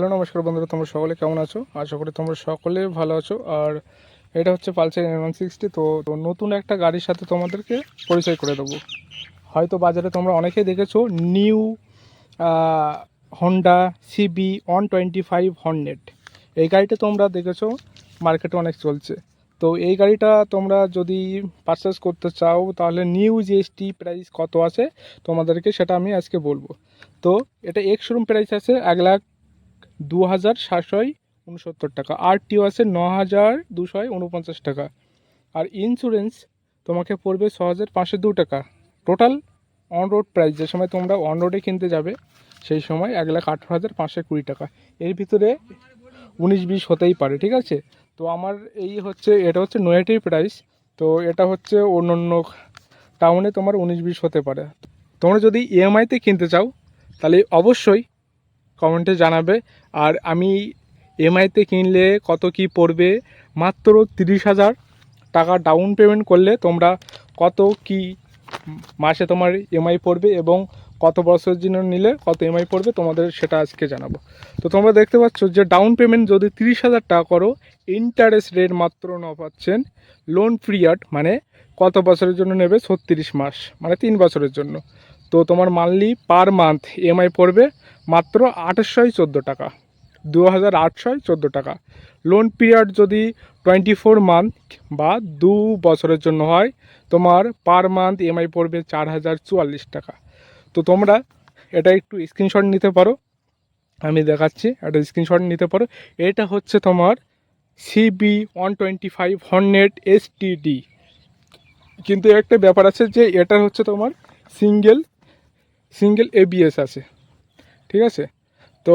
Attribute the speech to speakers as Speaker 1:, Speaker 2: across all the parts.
Speaker 1: Hello, নমস্কার বন্ধুরা, তোমরা সকলে কেমন আছো? আশা করি তোমরা সকলে ভালো আছো। আর এটা হচ্ছে পালসার এন ওয়ান সিক্সটি তো তো নতুন একটা গাড়ির সাথে তোমাদেরকে পরিচয় করে দেবো। হয়তো বাজারে তোমরা অনেকেই দেখেছ, new Honda CB one twenty five hundred এই গাড়িটা তোমরা দেখেছ মার্কেটে অনেক চলছে। তো এই গাড়িটা তোমরা যদি পারচেস করতে চাও, তাহলে নিউ জিএসটি প্রাইস কত আছে, তোমাদেরকে সেটা আমি আজকে বলব। তো এটা এক্স শোরুম প্রাইস আছে এক লাখ দু হাজার সাতশো উনসত্তর টাকা। আর টিও আছে ন হাজার দুশো উনপঞ্চাশ টাকা। আর ইন্স্যুরেন্স তোমাকে পড়বে ছ হাজার পাঁচশো দু টাকা। টোটাল অন রোড প্রাইস যে সময় তোমরা অন রোডে কিনতে যাবে, সেই সময় এক লাখ আঠেরো হাজার পাঁচশো কুড়ি টাকা। এর ভিতরে উনিশ বিশ হতেই পারে, ঠিক আছে? তো আমার এই হচ্ছে, এটা হচ্ছে নয়াটির প্রাইস তো এটা হচ্ছে অন্য অন্য টাউনে তোমার উনিশ বিশ হতে পারে। তোমরা যদি ইএমআইতে কিনতে চাও, তাহলে অবশ্যই কমেন্টে জানাবে। আর আমি এমআইতে কিনলে কত কি পড়বে? মাত্র তিরিশ হাজার টাকা ডাউন পেমেন্ট করলে তোমরা কত কি মাসে তোমার এমআই পড়বে এবং কত বছরের জন্য নিলে কত এমআই পড়বে তোমাদের সেটা আজকে জানাব। তো তোমরা দেখতে পাচ্ছ যে ডাউন পেমেন্ট যদি তিরিশ হাজার টাকা করো ইন্টারেস্ট রেট মাত্র ন পাচ্ছেন লোন পিরিয়ড মানে কত বছরের জন্য নেবে? ছত্রিশ মাস মানে তিন বছরের জন্য। তো তোমার মান্থলি পার মান্থ ইএমআই পড়বে মাত্র আঠাশশোই চোদ্দ টাকা দু হাজার আটশোয় চোদ্দ টাকা। লোন পিরিয়ড যদি টোয়েন্টি ফোর মান্থ বা দু বছরের জন্য হয়, তোমার পার মান্থ ইএমআই পড়বে চার হাজার চুয়াল্লিশ টাকা। তো তোমরা এটা একটু স্ক্রিনশট নিতে পারো। আমি দেখাচ্ছি একটা স্ক্রিনশট নিতে পারো। এটা হচ্ছে তোমার CB one twenty five hundred STD কিন্তু একটা ব্যাপার আছে যে এটা হচ্ছে তোমার সিঙ্গেল সিঙ্গেল এবিএস আছে। ঠিক আছে? তো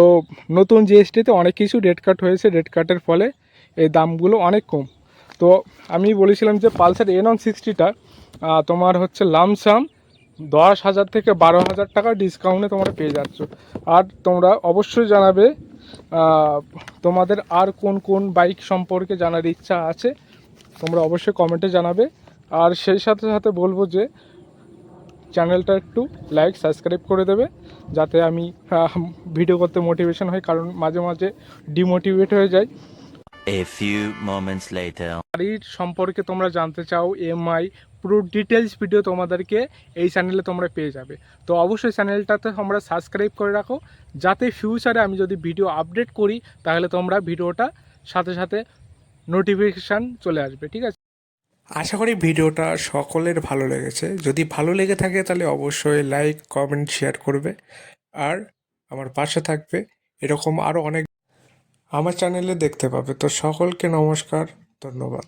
Speaker 1: নতুন জিএসটিতে অনেক কিছু রেট কাট হয়েছে। রেট কাটের ফলে এই দামগুলো অনেক কম। তো আমি বলেছিলাম যে পালসার এন ওয়ান সিক্সটিটা তোমার হচ্ছে লামসাম দশ হাজার থেকে বারো হাজার টাকা ডিসকাউন্টে তোমরা পেয়ে যাচ্ছ। আর তোমরা অবশ্যই জানাবে তোমাদের আর কোন কোন বাইক সম্পর্কে জানার ইচ্ছা আছে, তোমরা অবশ্যই কমেন্টে জানাবে। আর সেই সাথে সাথে বলব যে চ্যানেলটা একটু লাইক সাবস্ক্রাইব করে দেবে যাতে আমি ভিডিও করতে মোটিভেশন হয় কারণ মাঝে মাঝে ডিমোটিভেট হয়ে যায়।
Speaker 2: A few moments later.
Speaker 1: গাড়ির সম্পর্কে তোমরা জানতে চাও এমআই পুরো ডিটেলস ভিডিও তোমাদেরকে এই চ্যানেলে তোমরা পেয়ে যাবে। তো অবশ্যই চ্যানেলটাতে তোমরা সাবস্ক্রাইব করে রাখো যাতে ফিউচারে আমি যদি ভিডিও আপডেট করি তাহলে তোমরা ভিডিওটা সাথে সাথে নোটিফিকেশান চলে আসবে ঠিক আছে?
Speaker 3: আশা করি ভিডিওটা সকলের ভালো লেগেছে। যদি ভালো লেগে থাকে তাহলে অবশ্যই লাইক কমেন্ট শেয়ার করবে। আর আমার পাশে থাকবে এরকম আরও অনেক আমার চ্যানেলে দেখতে পাবে। তো সকলকে নমস্কার, ধন্যবাদ।